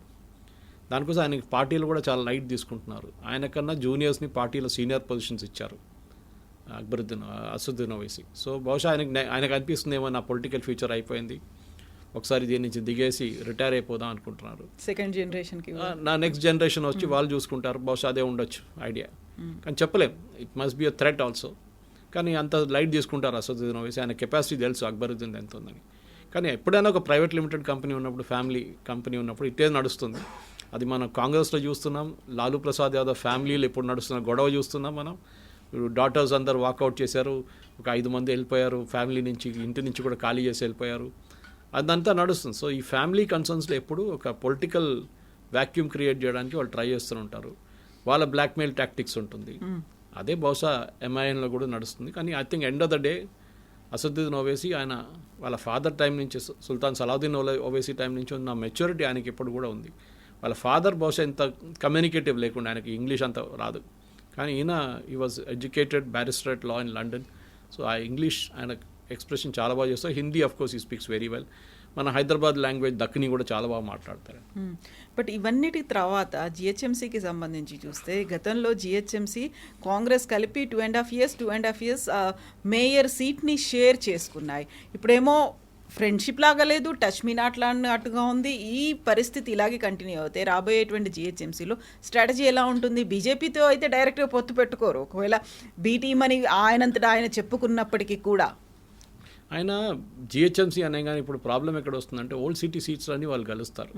దానికోసం ఆయనకి పార్టీలు కూడా చాలా లైట్ తీసుకుంటున్నారు. ఆయన కన్నా జూనియర్స్ని పార్టీలో సీనియర్ పొజిషన్స్ ఇచ్చారు. అక్బరుద్దీన్ అసదుద్దీన్ ఓవైసీ. సో బహుశా ఆయనకి ఆయనకు అనిపిస్తుందేమో నా పొలిటికల్ ఫ్యూచర్ అయిపోయింది. ఒకసారి దీని నుంచి దిగేసి రిటైర్ అయిపోదాం అనుకుంటున్నారు. సెకండ్ జనరేషన్కి ఆ, నా నెక్స్ట్ జనరేషన్ వచ్చి వాళ్ళు చూసుకుంటారు. బహుశా అదే ఉండొచ్చు ఐడియా కానీ చెప్పలేం. It must be a threat also కానీ అంత లైట్ తీసుకుంటారు అసదుద్దీన్ ఓవైసీ. ఆయన కెపాసిటీ తెలుసు అక్బరుద్దీన్ ఎంత ఉందని. కానీ ఎప్పుడైనా ఒక ప్రైవేట్ లిమిటెడ్ కంపెనీ ఉన్నప్పుడు ఫ్యామిలీ కంపెనీ ఉన్నప్పుడు ఇట్టే నడుస్తుంది. అది మనం కాంగ్రెస్లో చూస్తున్నాం. లాలూ ప్రసాద్ యాదవ్ ఫ్యామిలీలో ఇప్పుడు నడుస్తున్న గొడవ చూస్తున్నాం మనం. డాటర్స్ అందరు వాకౌట్ చేశారు. ఒక ఐదు మంది వెళ్ళిపోయారు. ఫ్యామిలీ నుంచి ఇంటి నుంచి కూడా ఖాళీ చేసి వెళ్ళిపోయారు. అదంతా నడుస్తుంది. సో ఈ ఫ్యామిలీ కన్సర్న్స్లో ఎప్పుడు ఒక పొలిటికల్ వాక్యూమ్ క్రియేట్ చేయడానికి వాళ్ళు ట్రై చేస్తూ ఉంటారు. వాళ్ళ బ్లాక్మెయిల్ టాక్టిక్స్ ఉంటుంది. అదే బహుశా ఎంఐఎన్లో కూడా నడుస్తుంది. కానీ I think end of the day Asaduddin Owaisi ఆయన వాళ్ళ ఫాదర్ టైం నుంచి సుల్తాన్ సలావుద్దీన్ ఓవేసీ టైం నుంచి ఉన్న మెచ్యూరిటీ ఆయనకి ఇప్పుడు కూడా ఉంది. వాళ్ళ ఫాదర్ బహుశా ఇంత కమ్యూనికేటివ్ లేకుండా ఆయనకి ఇంగ్లీష్ అంత రాదు. కానీ ఈయన he was educated barrister at law in London so ఆ ఇంగ్లీష్ ఆయన ఎక్స్ప్రెషన్ చాలా బాగా చేస్తారు. Hindi of course he speaks very well మన హైదరాబాద్ లాంగ్వేజ్ దక్కని కూడా చాలా బాగా మాట్లాడతారు. Hmm. బట్ ఇవన్నిటి తర్వాత జిహెచ్ఎంసీకి సంబంధించి చూస్తే గతంలో జిహెచ్ఎంసీ కాంగ్రెస్ కలిపి two and half years two and half years mayor సీట్ని share చేసుకున్నాయి. ఇప్పుడేమో ఫ్రెండ్షిప్ లాగా లేదు టచ్ మీ నాట్ అన్నట్టుగా ఉంది. ఈ పరిస్థితి ఇలాగే కంటిన్యూ అవుతాయి రాబోయేటువంటి జిహెచ్ఎంసీలో స్ట్రాటజీ ఎలా ఉంటుంది? బీజేపీతో అయితే డైరెక్ట్గా పొత్తు పెట్టుకోరు. ఒకవేళ బీటీం అని ఆయనంతటా ఆయన చెప్పుకున్నప్పటికీ కూడా. ఆయన జిహెచ్ఎంసీ అనే కానీ ఇప్పుడు ప్రాబ్లం ఎక్కడ వస్తుందంటే ఓల్డ్ సిటీ సీట్స్ అన్ని వాళ్ళు గెలుస్తారు.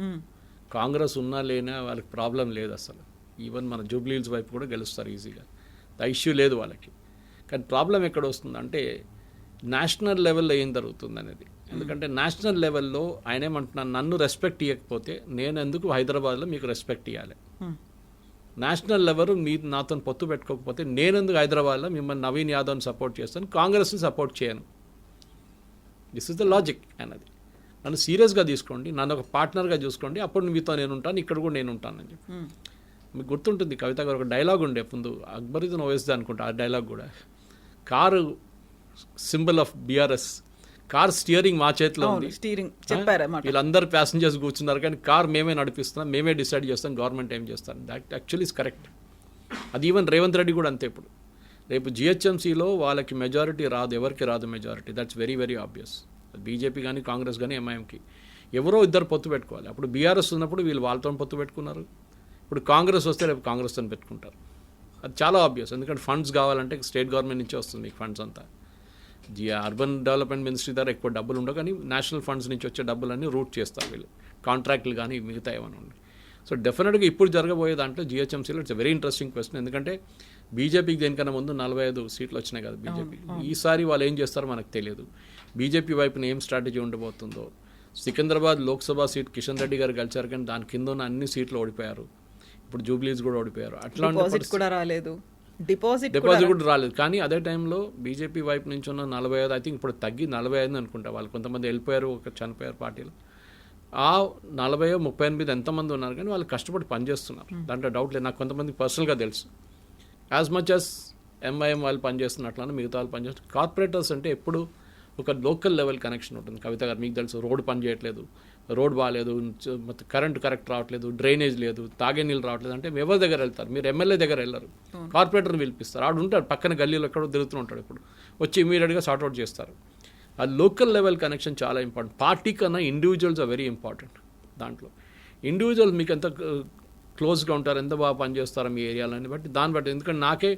కాంగ్రెస్ ఉన్నా లేనా వాళ్ళకి ప్రాబ్లం లేదు అసలు. ఈవెన్ మన జూబ్లీహిల్స్ వైపు కూడా గెలుస్తారు ఈజీగా. ద ఇష్యూ లేదు వాళ్ళకి. కానీ ప్రాబ్లం ఎక్కడ వస్తుందంటే నేషనల్ లెవెల్లో ఏం జరుగుతుంది అనేది ఎందుకంటే నేషనల్ లెవెల్లో ఆయన ఏమంటున్నాను నన్ను రెస్పెక్ట్ ఇవ్వకపోతే నేను ఎందుకు హైదరాబాద్లో మీకు రెస్పెక్ట్ ఇవ్వాలి నేషనల్ లెవెల్ మీ నాతో పొత్తు పెట్టుకోకపోతే నేను ఎందుకు హైదరాబాద్లో మిమ్మల్ని నవీన్ యాదవ్ని సపోర్ట్ చేస్తాను కాంగ్రెస్ని సపోర్ట్ చేయను? దిస్ ఇస్ ద లాజిక్ అన్నది. నన్ను సీరియస్గా తీసుకోండి నన్ను ఒక పార్ట్నర్గా చూసుకోండి అప్పుడు మీతో నేను ఉంటాను ఇక్కడ కూడా నేను ఉంటానని చెప్పి. మీకు గుర్తుంటుంది కవిత గారు ఒక డైలాగ్ ఉండే ముందు అక్బరుద్దీన్ ఓవేస్ది అనుకుంటా ఆ డైలాగ్ కూడా. Car symbol of BRS car steering మా చేతిలో ఉంది. స్టీరింగ్ చెప్పారన్నమాట. వీళ్ళందరూ ప్యాసింజర్స్ కూర్చున్నారు కానీ కార్ మేమే నడిపిస్తున్నాం మేమే డిసైడ్ చేస్తాం గవర్నమెంట్ ఏం చేస్తాం దాట్ యాక్చువల్లీ ఇస్ కరెక్ట్ అది ఈవెన్ రేవంత్ రెడ్డి కూడా అంతే ఇప్పుడు. రేపు జిహెచ్ఎంసీలో వాళ్ళకి మెజారిటీ రాదు ఎవరికి రాదు majority that's very very obvious BJP కానీ కాంగ్రెస్ కానీ ఎంఐఎంకి ఎవరో ఇద్దరు పొత్తు పెట్టుకోవాలి. అప్పుడు బీఆర్ఎస్ ఉన్నప్పుడు వీళ్ళు వాళ్ళతో పొత్తు పెట్టుకున్నారు. ఇప్పుడు కాంగ్రెస్ వస్తే రేపు కాంగ్రెస్తో పెట్టుకుంటారు. అది చాలా ఆబ్వియస్ ఎందుకంటే ఫండ్స్ కావాలంటే స్టేట్ గవర్నమెంట్ నుంచే వస్తుంది మీకు ఫండ్స్ అంతా. అర్బన్ డెవలప్మెంట్ మినిస్ట్రీ ద్వారా ఎక్కువ డబ్బులు ఉండవు కానీ నేషనల్ ఫండ్స్ నుంచి వచ్చే డబ్బులన్నీ రూట్ చేస్తారు వీళ్ళు. కాంట్రాక్ట్లు కానీ మిగతా ఏమైనా ఉండి. సో డెఫినెట్గా ఇప్పుడు జరగబోయే దాంట్లో జిహెచ్ఎంసీలో ఇట్స్ వెరీ ఇంట్రెస్టింగ్ క్వశ్చన్ ఎందుకంటే బీజేపీకి దేనికన్నా ముందు నలభై ఐదు సీట్లు వచ్చినాయి కదా బీజేపీ. ఈసారి వాళ్ళు ఏం చేస్తారో మనకు తెలియదు. బీజేపీ వైపున ఏం స్ట్రాటజీ ఉండబోతుందో. సికింద్రాబాద్ లోక్సభ సీట్ కిషన్ రెడ్డి గారు గెలిచారు కానీ దాని కింద ఉన్న అన్ని సీట్లు ఓడిపోయారు. ఇప్పుడు జూబ్లీస్ కూడా ఓడిపోయారు. అట్లాంటి డిపాజిట్ కూడా రాలేదు. డిపాజిట్ డిపాజిట్ కూడా రాలేదు. కానీ అదే టైంలో బీజేపీ వైపు నుంచి ఉన్న నలభై ఐదు ఐ థింక్ ఇప్పుడు తగ్గి నలభై ఐదు అనుకుంటా వాళ్ళు. కొంతమంది వెళ్ళిపోయారు ఒక చనిపోయారు పార్టీలు. ఆ నలభై ముప్పై ఎనిమిది ఎంతమంది ఉన్నారు కానీ వాళ్ళు కష్టపడి పనిచేస్తున్నారు. దాంట్లో డౌట్ లేదు. నాకు కొంతమంది పర్సనల్గా తెలుసు. యాజ్ మచ్ అస్ ఎంఐఎం వాళ్ళు పనిచేస్తున్నట్లనే మిగతా వాళ్ళు పనిచేస్తున్నారు కార్పొరేటర్స్ అంటే ఎప్పుడు ఒక లోకల్ లెవెల్ కనెక్షన్ ఉంటుంది. కవిత గారు మీకు తెలుసు రోడ్ పని చేయట్లేదు రోడ్ బాగాలేదు మొత్తం కరెంట్ కరెక్ట్ రావట్లేదు డ్రైనేజ్ లేదు తాగే నీళ్ళు రావట్లేదు అంటే ఎవరి దగ్గర వెళ్తారు? మీరు ఎమ్మెల్యే దగ్గర వెళ్ళరు. కార్పొరేటర్ని పిలిపిస్తారు. ఆడు ఉంటాడు పక్కన గల్లీలో ఎక్కడో తిరుగుతూ ఉంటాడు ఇప్పుడు. వచ్చి ఇమీడియట్గా సార్ట్అవుట్ చేస్తారు. ఆ లోకల్ లెవెల్ కనెక్షన్ చాలా ఇంపార్టెంట్. పార్టీ కన్నా ఇండివిజువల్స్ ఆర్ వెరీ ఇంపార్టెంట్ దాంట్లో. ఇండివిజువల్ మీకు ఎంత క్లోజ్గా ఉంటారు ఎంత బాగా పనిచేస్తారో మీ ఏరియాలని బట్టి దాన్ని బట్టి. ఎందుకంటే నాకే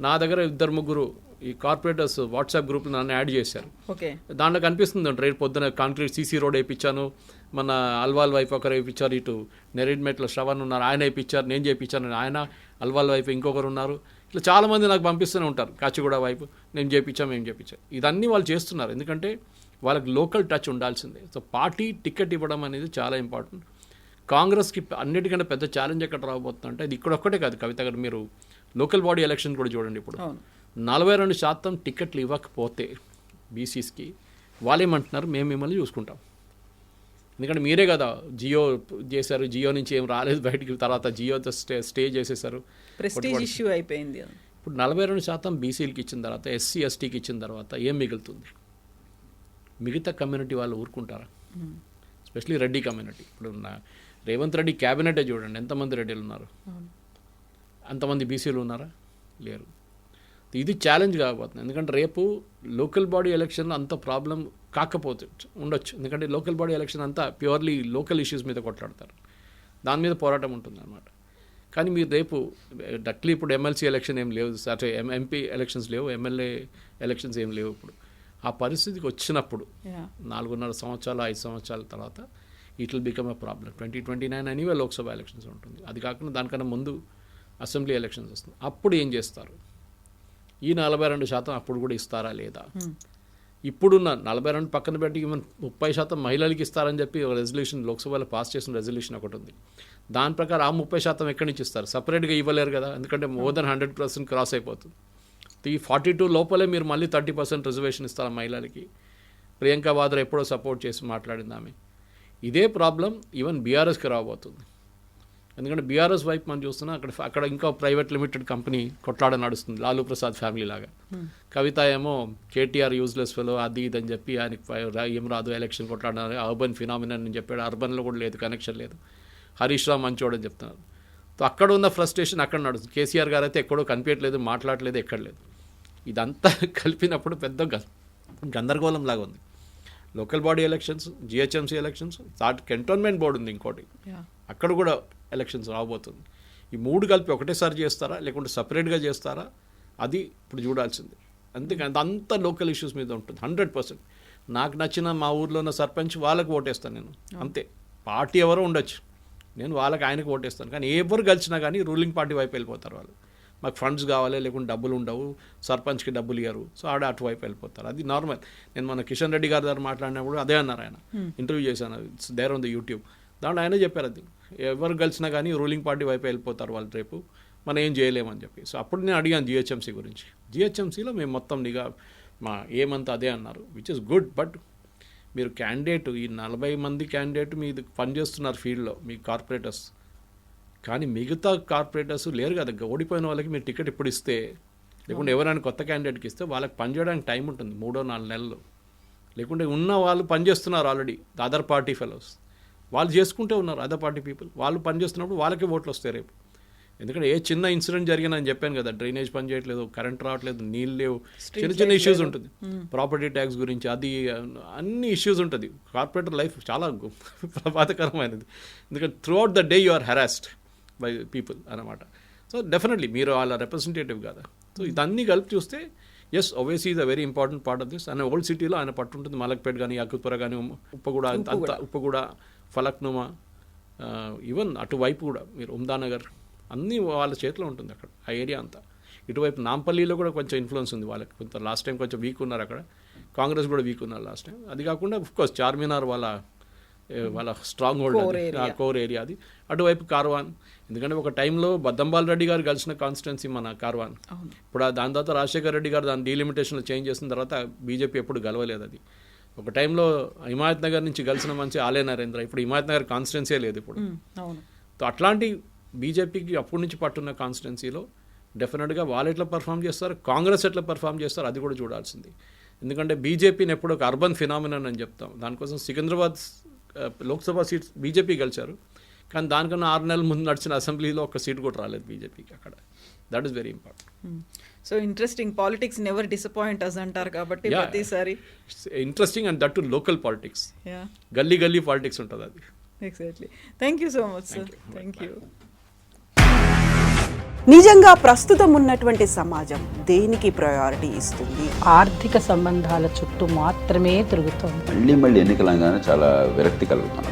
నా దగ్గర ఇద్దరు ముగ్గురు ఈ కార్పొరేటర్స్ వాట్సాప్ గ్రూప్లో నన్ను యాడ్ చేశారు. ఓకే. దాంట్లో కనిపిస్తుంది అంట రేపు పొద్దున కాంక్రీట్ సీసీ రోడ్ వేయించాను మన అల్వాల్ వైపు ఒకరు వేయించారు ఇటు నెరెడ్మెట్లో శ్రవణ్ ఉన్నారు ఆయన వేయించారు నేను చేయించాను ఆయన అల్వాల్ వైపు ఇంకొకరు ఉన్నారు. ఇట్లా చాలామంది నాకు పంపిస్తూనే ఉంటారు కాచిగూడ వైపు నేను చేయించాం మేము చేయించాం. ఇదన్నీ వాళ్ళు చేస్తున్నారు ఎందుకంటే వాళ్ళకి లోకల్ టచ్ ఉండాల్సిందే. సో పార్టీ టికెట్ ఇవ్వడం అనేది చాలా ఇంపార్టెంట్. కాంగ్రెస్కి అన్నిటికంటే పెద్ద ఛాలెంజ్ ఎక్కడ రాబోతుందంటే ఇది ఇక్కడ ఒక్కటే కాదు కవిత గారు మీరు లోకల్ బాడీ ఎలక్షన్ కూడా చూడండి ఇప్పుడు. నలభై రెండు శాతం టికెట్లు ఇవ్వకపోతే బీసీస్కి వాళ్ళేమంటున్నారు మేము మిమ్మల్ని చూసుకుంటాం. ఎందుకంటే మీరే కదా జియో చేశారు జియో నుంచి ఏం రాలేదు బయటికి తర్వాత జియోతో స్టే స్టే చేసేసారు ఇష్యూ అయిపోయింది. ఇప్పుడు నలభై రెండు శాతం బీసీలకి ఇచ్చిన తర్వాత ఎస్సీ ఎస్టీకి ఇచ్చిన తర్వాత ఏం మిగులుతుంది? మిగతా కమ్యూనిటీ వాళ్ళు ఊరుకుంటారా? Especially Reddy community. ఇప్పుడు ఉన్న రేవంత్ రెడ్డి క్యాబినెటే చూడండి ఎంతమంది రెడ్డిలు ఉన్నారు? అంతమంది బీసీలు ఉన్నారా? లేరు. ఇది ఛాలెంజ్ కాబోతుంది. ఎందుకంటే రేపు లోకల్ బాడీ ఎలక్షన్లో అంత ప్రాబ్లం కాకపోతే ఉండొచ్చు. ఎందుకంటే లోకల్ బాడీ ఎలక్షన్ అంతా ప్యూర్లీ లోకల్ ఇష్యూస్ మీద కొట్లాడతారు. దాని మీద పోరాటం ఉంటుంది అనమాట కానీ మీరు రేపు డక్లీ ఇప్పుడు ఎమ్మెల్సీ ఎలక్షన్ ఏం లేవు. సార్ ఎంపీ ఎలక్షన్స్ లేవు ఎమ్మెల్యే ఎలక్షన్స్ ఏం లేవు ఇప్పుడు. ఆ పరిస్థితికి వచ్చినప్పుడు. నాలుగున్నర సంవత్సరాలు ఐదు సంవత్సరాల తర్వాత it will become a problem twenty twenty nine anyway Lok Sabha elections ఉంటుంది. అది కాకుండా దానికన్నా ముందు అసెంబ్లీ ఎలక్షన్స్ వస్తుంది. అప్పుడు ఏం చేస్తారు? ఈ నలభై రెండు శాతం అప్పుడు కూడా ఇస్తారా లేదా? ఇప్పుడున్న నలభై రెండు పక్కన పెట్టి ఈవెన్ ముప్పై శాతం మహిళలకి ఇస్తారని చెప్పి ఒక రెజల్యూషన్ లోక్సభలో పాస్ చేసిన రెజల్యూషన్ ఒకటి ఉంది. దాని ప్రకారం ఆ ముప్పై శాతం ఎక్కడి నుంచి ఇస్తారు? సపరేట్గా ఇవ్వలేరు కదా ఎందుకంటే more than hundred percent cross అయిపోతుంది. ఈ ఫార్టీ టూ లోపలే మీరు మళ్ళీ థర్టీ పర్సెంట్ రిజర్వేషన్ ఇస్తారు మహిళలకి? ప్రియాంక వాద్రా ఎప్పుడో సపోర్ట్ చేసి మాట్లాడింది ఆమె. ఇదే ప్రాబ్లం ఈవెన్ బీఆర్ఎస్కి రాబోతుంది. ఎందుకంటే బీఆర్ఎస్ వైపు మనం చూస్తున్నా అక్కడ అక్కడ ఇంకా ప్రైవేట్ లిమిటెడ్ కంపెనీ కొట్లాడ నడుస్తుంది. లాలూ ప్రసాద్ ఫ్యామిలీ లాగా. కవిత ఏమో కేటీఆర్ యూజ్లెస్ ఫెలో అది ఇది అని చెప్పి ఆయనకి ఏం రాదు ఎలక్షన్ కొట్లాడాలి అర్బన్ ఫినామినన్ అని చెప్పాడు. అర్బన్లో కూడా లేదు కనెక్షన్ లేదు. హరీష్ రావు మంచోడు అని చెప్తున్నారు. సో అక్కడ ఉన్న ఫ్రస్ట్రేషన్ అక్కడ నడుస్తుంది. కేసీఆర్ గారు అయితే ఎక్కడో కనిపించట్లేదు మాట్లాడలేదు ఎక్కడ లేదు ఇదంతా *laughs* కలిపినప్పుడు పెద్ద గందరగోళం లాగా ఉంది. Local body elections GHMC elections that cantonment board ఉంది ఇంకోటి. అక్కడ కూడా ఎలక్షన్స్ రాబోతుంది. ఈ మూడు కలిపి ఒకటేసారి చేస్తారా? లేకుంటే సపరేట్గా చేస్తారా? అది ఇప్పుడు చూడాల్సింది. అంతేకాని అంతా లోకల్ ఇష్యూస్ మీద ఉంటుంది. Hundred percent. నాకు నచ్చిన మా ఊర్లో ఉన్న సర్పంచ్ వాళ్ళకి ఓటేస్తాను నేను. అంతే. పార్టీ ఎవరో ఉండొచ్చు. నేను వాళ్ళకి ఆయనకు ఓటేస్తాను. కానీ ఎవరు కలిసినా కానీ రూలింగ్ పార్టీ వైపు వెళ్ళిపోతారు వాళ్ళు. మాకు ఫండ్స్ కావాలి లేకుంటే డబ్బులు ఉండవు. సర్పంచ్కి డబ్బులు ఇవ్వరు సో ఆడ అటువైపు వెళ్ళిపోతారు. అది నార్మల్. నేను మన కిషన్ రెడ్డి గారి దగ్గర మాట్లాడినప్పుడు అదే అన్నారు ఆయన. ఇంటర్వ్యూ చేశాను. It's there on the YouTube. దాంట్లో ఆయనే చెప్పారు అది. ఎవరు కలిసినా కానీ రూలింగ్ పార్టీ వైపు వెళ్ళిపోతారు వాళ్ళు రేపు. మనం ఏం చేయలేమని చెప్పి. సో అప్పుడు నేను అడిగాను జిహెచ్ఎంసీ గురించి. జిహెచ్ఎంసీలో మేము మొత్తం నిఘా మా ఏమంతా అదే అన్నారు విచ్ ఇస్ గుడ్ బట్ మీరు క్యాండిడేట్ ఈ నలభై మంది క్యాండిడేట్ మీరు పనిచేస్తున్నారు ఫీల్డ్లో మీ కార్పొరేటర్స్. కానీ మిగతా కార్పొరేటర్స్ లేరు కదా ఓడిపోయిన వాళ్ళకి మీరు టికెట్ ఇప్పుడు ఇస్తే లేకుంటే ఎవరైనా కొత్త క్యాండిడేట్కి ఇస్తే వాళ్ళకి పనిచేయడానికి టైం ఉంటుంది మూడో నాలుగు నెలలు. లేకుంటే ఉన్న వాళ్ళు పనిచేస్తున్నారు ఆల్రెడీ అదర్ పార్టీ ఫెలోస్. వాళ్ళు చేసుకుంటూ ఉన్నారు అదర్ పార్టీ పీపుల్ వాళ్ళు పనిచేస్తున్నప్పుడు వాళ్ళకే ఓట్లు వస్తాయి రేపు. ఎందుకంటే ఏ చిన్న ఇన్సిడెంట్ జరిగినా అని చెప్పాను కదా డ్రైనేజ్ పని చేయట్లేదు కరెంట్ రావట్లేదు నీళ్ళు లేవు. చిన్న చిన్న ఇష్యూస్ ఉంటుంది. ప్రాపర్టీ ట్యాక్స్ గురించి అది అన్ని ఇష్యూస్ ఉంటుంది. కార్పొరేటర్ లైఫ్ చాలా ప్రమాదకరమైనది. ఎందుకంటే throughout the day you are harassed by people అన్నమాట. సో డెఫినెట్లీ మీరు వాళ్ళ రిప్రజెంటేటివ్ కదా? సో ఇదన్నీ కలిపి చూస్తే yes Owaisi is a very important part of this ఆయన ఓల్డ్ సిటీలో ఆయన పట్టు ఉంటుంది మలక్పేట్ కానీ అక్కుపుర కానీ ఉప్పగూడ అంత ఉప్పగూడ ఫలక్నుమా ఈవెన్ అటువైపు కూడా మీరు ఉమ్దానగర్ అన్నీ వాళ్ళ చేతిలో ఉంటుంది అక్కడ ఆ ఏరియా అంతా. ఇటువైపు నాంపల్లిలో కూడా కొంచెం ఇన్ఫ్లుయెన్స్ ఉంది వాళ్ళకి. కొంత లాస్ట్ టైం కొంచెం వీక్ ఉన్నారు అక్కడ. కాంగ్రెస్ కూడా వీక్ ఉన్నారు లాస్ట్ టైం అది కాకుండా కోర్స్ చార్మినార్ వాళ్ళ వాళ్ళ స్ట్రాంగ్ హోల్డ్. ఆ కోర్ ఏరియా అది. అటువైపు కార్వాన్. ఎందుకంటే ఒక టైంలో బద్దంబాల్ రెడ్డి గారు కలిసిన కాన్స్టిట్యున్సీ మన కార్వాన్. ఇప్పుడు దాని తర్వాత రాజశేఖర రెడ్డి గారు దాని డీలిమిటేషన్లో చేంజ్ చేసిన తర్వాత బీజేపీ ఎప్పుడు గెలవలేదు అది. ఒక టైంలో హిమాయత్ నగర్ నుంచి కలిసిన మంచి ఆలయ నరేంద్ర. ఇప్పుడు హిమాయత్ నగర్ కాన్స్టిట్యున్సీ లేదు ఇప్పుడు. సో అట్లాంటి బీజేపీకి అప్పటి నుంచి పట్టున్న కాన్స్టిట్యున్సీలో డెఫినెట్గా వాళ్ళు ఎట్లా పర్ఫామ్ చేస్తారు? కాంగ్రెస్ ఎట్లా పర్ఫామ్ చేస్తారు? అది కూడా చూడాల్సింది. ఎందుకంటే బీజేపీని ఎప్పుడు ఒక అర్బన్ ఫినామినన్ అని చెప్తాం. దానికోసం సికింద్రాబాద్ లోక్సభ సీట్స్ బీజేపీ గెలిచారు. కానీ దానికన్నా ఆరు నెలల ముందు నడిచిన అసెంబ్లీలో ఒక సీట్ కూడా రాలేదు బీజేపీకి అక్కడ. That is very important so interesting politics never disappoint us అంటారు కాబట్టి. ప్రతిసారి. Interesting and that too local politics yeah galli galli politics ఉంటుంది అది. Exactly thank you so much sir thank you నిజంగా ప్రస్తుతం ఉన్నటువంటి సమాజం దేనికి ప్రయారిటీ ఇస్తుంది? ఆర్థిక సంబంధాల చుట్టూ మాత్రమే తిరుగుతోంది. మళ్ళీ మళ్ళీ ఎన్నికలంగానే చాలా విరక్తి కలుగుతున్నాం